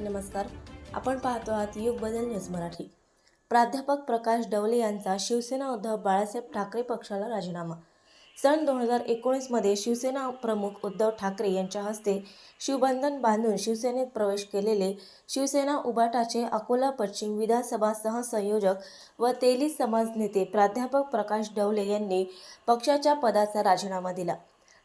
नमस्कार. आपण पाहतो आहात युग बदल न्यूज मराठी. प्राध्यापक प्रकाश डवले यांचा शिवसेना उद्धव बाळासाहेब ठाकरे पक्षाला राजीनामा. सन दोन हजार एकोणीसमध्ये शिवसेना प्रमुख उद्धव ठाकरे यांच्या हस्ते शिवबंधन बांधून शिवसेनेत प्रवेश केलेले शिवसेना उबाटाचे अकोला पश्चिम विधानसभा सहसंयोजक व तेली समाज नेते प्राध्यापक प्रकाश डवले यांनी पक्षाच्या पदाचा राजीनामा दिला.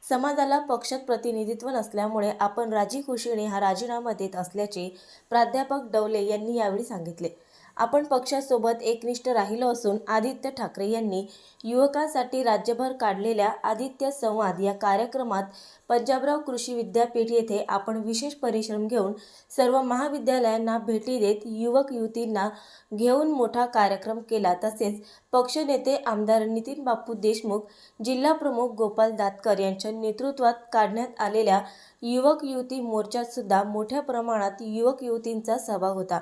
समाजाला पक्षात प्रतिनिधित्व नसल्यामुळे आपण राजीखुशीने हा राजीनामा देत असल्याचे प्राध्यापक डवले यांनी यावेळी सांगितले. आपण पक्षासोबत एकनिष्ठ राहिलो असून आदित्य ठाकरे यांनी युवकांसाठी राज्यभर काढलेल्या आदित्य संवाद या कार्यक्रमात पंजाबराव कृषी विद्यापीठ येथे आपण विशेष परिश्रम घेऊन सर्व महाविद्यालयांना भेटी देत युवक युवतींना घेऊन मोठा कार्यक्रम केला. तसेच पक्षनेते आमदार नितीन बापू देशमुख जिल्हा प्रमुख गोपाल दातकर यांच्या नेतृत्वात काढण्यात आलेल्या युवक युवती मोर्चात सुद्धा मोठ्या प्रमाणात युवक युवतींचा सहभाग होता.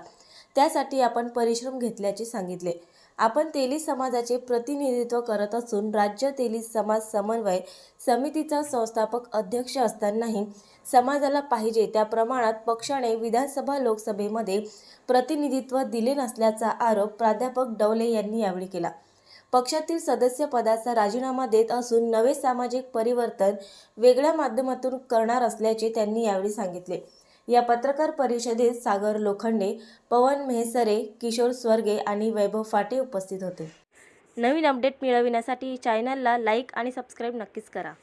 त्यासाठी आपण परिश्रम घेतल्याचे सांगितले. आपण तेली समाजाचे प्रतिनिधित्व करत असून राज्य तेली समाज समन्वय समितीचा संस्थापक अध्यक्ष असतानाही समाजाला पाहिजे त्या प्रमाणात पक्षाने विधानसभा लोकसभेमध्ये प्रतिनिधित्व दिले नसल्याचा आरोप प्राध्यापक डवले यांनी यावेळी केला. पक्षातील सदस्य पदाचा राजीनामा देत असून नवे सामाजिक परिवर्तन वेगळ्या माध्यमातून करणार असल्याचे त्यांनी यावेळी सांगितले. या पत्रकार परिषदेत सागर लोखंडे पवन मेहसरे किशोर स्वर्गे आणि वैभव फाटे उपस्थित होते. नवीन अपडेट मिळविण्यासाठी चॅनलला लाईक आणि सबस्क्राईब नक्कीच करा.